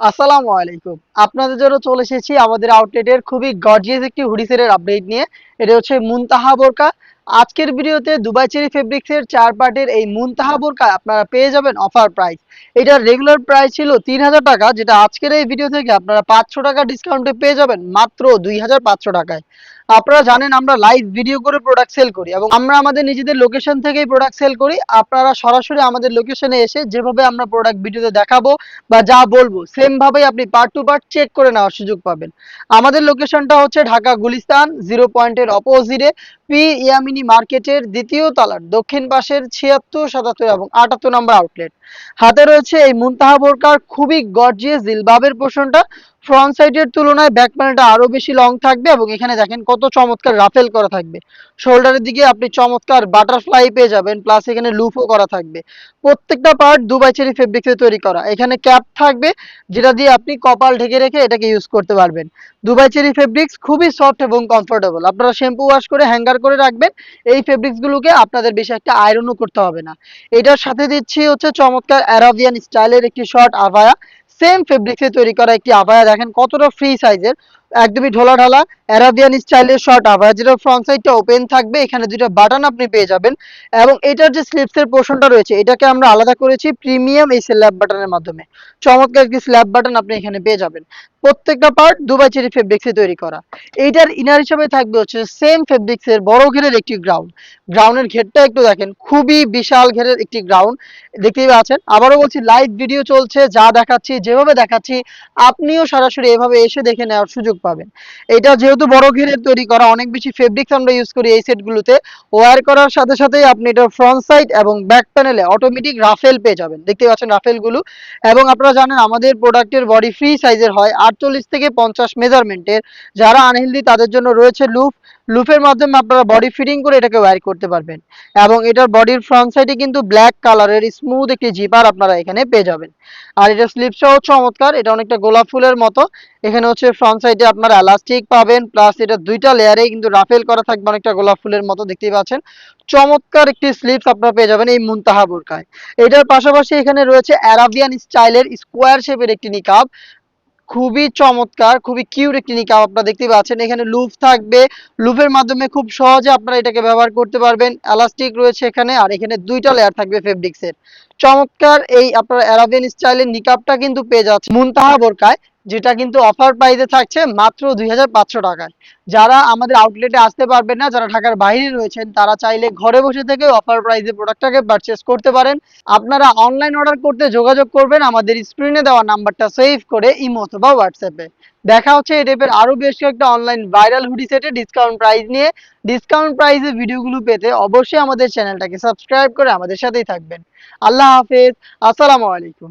আসসালামু আলাইকুম। আপনাদের জন্য চলে এসেছি আমাদের আউটলেটের খুবই গর্জিয়াস একটি হুডি সেটের আপডেট নিয়ে। এটা হচ্ছে মুনতাহা বোরকা। আজকের ভিডিওতে দুবাই চেরি ফেব্রিক্সের চার পার্টের এই মুনতাহা বোরকা আপনারা পেয়ে যাবেন অফার প্রাইস। এটার রেগুলার প্রাইস ছিল তিন হাজার টাকা, যেটা আজকের এই ভিডিও থেকে আপনারা পাঁচশো টাকা ডিসকাউন্টে পেয়ে যাবেন, মাত্র দুই হাজার পাঁচশো টাকায়। আপনারা জানেন আমরা লাইভ ভিডিও করে প্রোডাক্ট সেল করি এবং আমরা আমাদের নিজেদের লোকেশন থেকেই প্রোডাক্ট সেল করি। আপনারা সরাসরি আমাদের লোকেশনে এসে যেভাবে আমরা প্রোডাক্ট ভিডিওতে দেখাবো বা যা বলব সেম ভাবেই আপনি পার্ট টু পার্ট চেক করে নেওয়ার সুযোগ পাবেন। আমাদের লোকেশনটা হচ্ছে ঢাকা গুলিস্তান জিরো পয়েন্টের অপোজিটে পি ইয়ামিনী মার্কেটের দ্বিতীয় তলার দক্ষিণ পাশের ছিয়াত্তর, সাতাত্তর এবং আটাত্তর নম্বর আউটলেট হাতে রয়েছে এই মুনতাহা বোরকার খুবই গর্জিয়াস জিলবাবের পোর্শনটা ফ্রন্ট সাইডের তুলনায় ব্যাক প্যানেলটা আরও বেশি লং থাকবে এবং এখানে দেখেন কত চমৎকার রাফেল করা থাকবে। শোল্ডারের দিকে আপনি চমৎকার বাটারফ্লাই পেয়ে যাবেন প্লাস এখানে লুফও করা থাকবে। প্রত্যেকটা পার্ট দুবাই চেরি ফেব্রিক্সে তৈরি করা। এখানে ক্যাপ থাকবে, যেটা দিয়ে আপনি কপাল ঢেকে রেখে এটাকে ইউজ করতে পারবেন। দুবাই চেরি ফেব্রিক্স খুবই সফট এবং কমফোর্টেবল আপনারা শ্যাম্পু ওয়াশ করে হ্যাঙ্গার করে রাখবেন, এই ফেব্রিক্সগুলোকে আপনাদের বেশি একটা আয়রনও করতে হবে না। এটার সাথে দিচ্ছি হচ্ছে চমৎকার অ্যারাবিয়ান স্টাইলের একটি শর্ট আভায়া সেম ফেব্রিক্সে তৈরি করা একটি আভায়া দেখেন কতটা ফ্রি সাইজের একদমই ঢোলা ঢালা অ্যারাবিয়ান স্টাইলের শর্ট আভায়া যেটা ফ্রন্ট সাইডটা ওপেন থাকবে, এখানে দুটো বাটন আপনি পেয়ে যাবেন। এবং এটার যে স্লিপসের পোর্শনটা রয়েছে, এটাকে আমরা আলাদা করেছি প্রিমিয়াম এই স্ল্যাব বাটনের মাধ্যমে। চমৎকার একটি স্ল্যাব বাটন আপনি এখানে পেয়ে যাবেন। প্রত্যেকটা পার্ট দুবাই চেরি ফেব্রিক্সে তৈরি করা। এইটার ইনার হিসাবে থাকবে হচ্ছে সেম ফেব্রিক্সের বড় ঘেরের একটি গ্রাউন্ড গ্রাউন্ডের ঘেরটা একটু দেখেন, খুবই বিশাল ঘেরের একটি গ্রাউন্ড দেখতেই পাচ্ছেন? আবারও বলছি লাইভ ভিডিও চলছে, যা দেখাচ্ছি, যেভাবে দেখাচ্ছি, আপনিও সরাসরি এভাবে এসে দেখে নেওয়ার সুযোগ পাবেন। এটা যেহেতু বড় ঘেরের তৈরি করা, অনেক বেশি ফেব্রিক্স আমরা ইউজ করি এই সেটগুলোতে ওয়ার করার সাথে সাথে আপনি এটার ফ্রন্ট সাইড এবং ব্যাক প্যানেলে অটোমেটিক রাফেল পেয়ে যাবেন। দেখতে পাচ্ছেন রাফেলগুলো এবং আপনারা জানেন আমাদের প্রোডাক্টের বডি ফ্রি সাইজের হয় আটচল্লিশ থেকে পঞ্চাশ মেজারমেন্টের যারা আনহেলদি তাদের জন্য রয়েছে লুপ লুপের মাধ্যমে আপনারা বডি ফিটিং করে এটাকে ওয়্যার করতে পারবেন। এবং এটার বডির ফ্রন্ট সাইডে কিন্তু ব্ল্যাক কালারের স্মুথ একটি জিপার আপনারা এখানে পেয়ে যাবেন। আর এটা স্লিপসটাও চমৎকার, এটা অনেকটা গোলাপ ফুলের মতো। এখানে হচ্ছে ফ্রন্ট সাইডে আপনারা এলাস্টিক পাবেন প্লাস এটা দুইটা লেয়ারে কিন্তু রাফেল করা থাকবে অনেকটা গোলাপ ফুলের মতো, দেখতেই পাচ্ছেন। চমৎকার একটি স্লিপস আপনারা পেয়ে যাবেন এই মুনতাহা বোরকায়। এটার পাশাপাশি এখানে রয়েছে অ্যারাবিয়ান স্টাইলের স্কোয়ার শেপের একটি নিকাব খুবই চমৎকার, খুবই কিউট একটি নিকাব আপনারা দেখতে পাচ্ছেন। এখানে লুপ থাকবে। লুপের মাধ্যমে খুব সহজে আপনারা এটাকে ব্যবহার করতে পারবেন। এলাস্টিক রয়েছে এখানে, আর এখানে দুইটা লেয়ার থাকবে ফেব্রিক্সের চমৎকার এই আপনার অ্যারাবিয়ান স্টাইলের নিকাবটা কিন্তু পেয়ে যাচ্ছে মুনতাহা বোরকায়। যেটা কিন্তু অফার প্রাইসে থাকছে মাত্র দুই হাজার পাঁচশো টাকায়। যারা আমাদের আউটলেটে আসতে পারবেন না, যারা ঢাকার বাইরে রয়েছেন, তারা চাইলে ঘরে বসে থেকে অফার প্রাইসে প্রোডাক্টটাকে পারচেস করতে পারেন। আপনারা অনলাইন অর্ডার করতে যোগাযোগ করবেন, আমাদের স্ক্রিনে দেওয়া নাম্বারটা সেভ করে ইমো অথবা হোয়াটসঅ্যাপে দেখা হচ্ছে এই টাইপের আরও বেশ কয়েকটা অনলাইন ভাইরাল হুডি সেটে ডিসকাউন্ট প্রাইস নিয়ে। ডিসকাউন্ট প্রাইসে ভিডিওগুলো পেতে অবশ্যই আমাদের চ্যানেলটাকে সাবস্ক্রাইব করে আমাদের সাথেই থাকবেন। আল্লাহ হাফেজ, আসসালামু আলাইকুম।